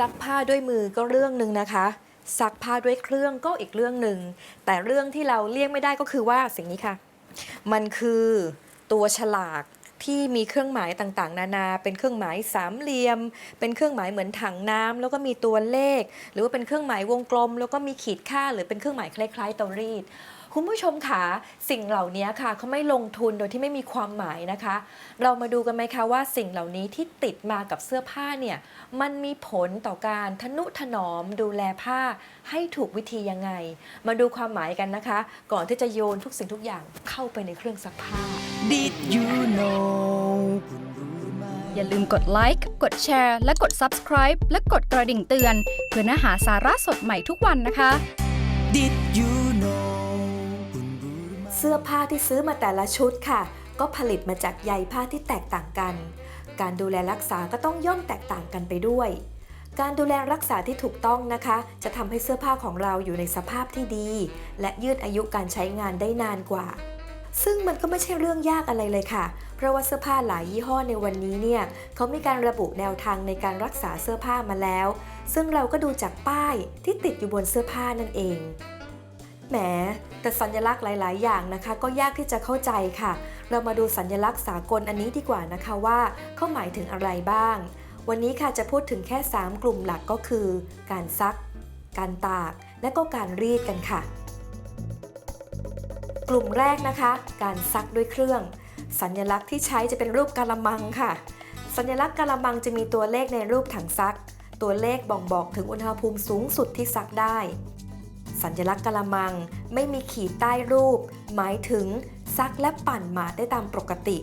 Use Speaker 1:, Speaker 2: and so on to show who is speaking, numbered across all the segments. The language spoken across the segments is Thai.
Speaker 1: ซักผ้าด้วยมือก็เรื่องหนึ่งนะคะ ซักผ้าด้วยเครื่องก็อีกเรื่องหนึ่ง แต่เรื่องที่เราเลี่ยงไม่ได้ก็คือว่าสิ่งนี้ค่ะ มันคือตัวฉลากที่มีเครื่องหมายต่างๆ นานา เป็นเครื่องหมายสามเหลี่ยม เป็นเครื่องหมายเหมือนถังน้ำแล้วก็มีตัวเลข หรือว่าเป็นเครื่องหมายวงกลม แล้วก็มีขีดค่าหรือเป็นเครื่องหมายคล้ายๆเตารีด คุณผู้ชมคะสิ่งเหล่านี้ค่ะเขาไม่ลงทุนโดยที่ไม่มีความหมายนะคะ เรามาดูกันไหมคะว่าสิ่งเหล่านี้ที่ติดมากับเสื้อผ้าเนี่ยมันมีผลต่อการทนุถนอมดูแลผ้าให้ถูกวิธียังไง มาดูความหมายกันนะคะ ก่อนที่จะโยนทุกสิ่งทุกอย่างเข้าไปในเครื่องซักผ้า
Speaker 2: Did you know คุณรู้ไหม
Speaker 3: อย่าลืมกดไลค์กดแชร์และกด Subscribe และกดกระดิ่งเตือน เพื่อเนื้อหาสาระสดใหม่ทุกวันนะคะ
Speaker 2: Did you know คุณรู้ไหม
Speaker 1: เสื้อผ้าที่ซื้อมาแต่ละชุดค่ะ ก็ผลิตมาจากใยผ้าที่แตกต่างกัน การดูแลรักษาก็ต้องย่อมแตกต่างกันไปด้วย การดูแลรักษาที่ถูกต้องนะคะ จะทำให้เสื้อผ้าของเราอยู่ในสภาพที่ดี และยืดอายุการใช้งานได้นานกว่า ซึ่งมันก็ไม่ใช่เรื่องยากอะไรเลยค่ะ เพราะว่าเสื้อผ้าหลายยี่ห้อในวันนี้เนี่ยเขามีการระบุแนวทางในการรักษาเสื้อผ้ามาแล้ว ซึ่งเราก็ดูจากป้ายที่ติดอยู่บนเสื้อผ้านั่นเอง แหม แต่สัญลักษณ์หลาย ๆ อย่างนะคะ ก็ยากที่จะเข้าใจค่ะ เรามาดูสัญลักษณ์สากลอันนี้ดีกว่านะคะว่าเขาหมายถึงอะไรบ้าง วันนี้ค่ะจะพูดถึงแค่ 3 กลุ่มหลักก็คือ การซัก การตาก และก็การรีดกันค่ะ กลุ่มแรกนะคะ การซักด้วยเครื่อง สัญลักษณ์ที่ใช้จะเป็นรูปกะละมังค่ะ สัญลักษณ์กะละมังจะมีตัวเลขในรูปถังซัก ตัวเลขบ่งบอกถึงอุณหภูมิสูงสุดที่ซักได้ สัญลักษณ์กะละมัง ไม่มีขีดใต้รูป หมายถึงซักและปั่นหมาดได้ตามปกติ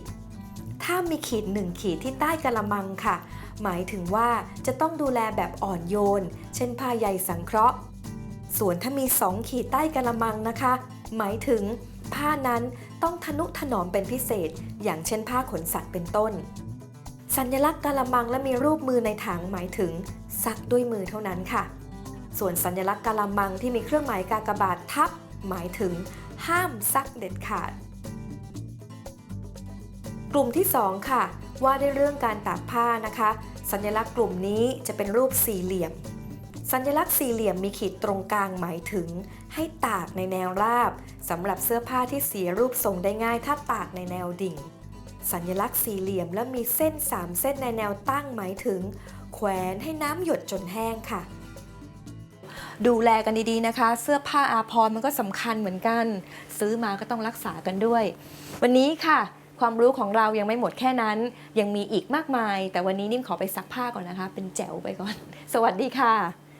Speaker 1: ถ้ามีขีดหนึ่งขีดที่ใต้กะละมังค่ะ หมายถึงว่าจะต้องดูแลแบบอ่อนโยน เช่นผ้าใยสังเคราะห์ ส่วนถ้ามี2ขีดใต้กะละมังนะคะ หมายถึงผ้านั้นต้องทนุถนอมเป็นพิเศษ อย่างเช่นผ้าขนสัตว์เป็นต้น สัญลักษณ์กะละมังและมีรูปมือในถังหมายถึงซักด้วยมือเท่านั้นค่ะ ส่วนสัญลักษณ์กะละมังที่มีเครื่องหมายกากบาททับ หมายถึง ห้ามซักเด็ดขาด กลุ่มที่ 2 ค่ะ ว่าด้วยเรื่องการตากผ้านะคะ สัญลักษณ์กลุ่มนี้จะเป็นรูปสี่เหลี่ยม สัญลักษณ์สี่เหลี่ยมมีขีดตรงกลางหมายถึง ให้ตากในแนวราบสำหรับเสื้อผ้าที่เสียรูปทรงได้ง่ายถ้าตากในแนวดิ่ง สัญลักษณ์สี่เหลี่ยมและมีเส้น 3 เส้นในแนวตั้งหมายถึง แขวนให้น้ำหยดจนแห้งค่ะ ดูแลกันดีๆนะคะ เสื้อผ้าอาภรณ์มันก็สำคัญเหมือนกัน ซื้อมาก็ต้องรักษากันด้วย วันนี้ค่ะ ความรู้ของเรายังไม่หมดแค่นั้น ยังมีอีกมากมาย แต่วันนี้นิ่มขอไปซักผ้าก่อนนะคะ เป็นแจ๋วไปก่อน สวัสดีค่ะ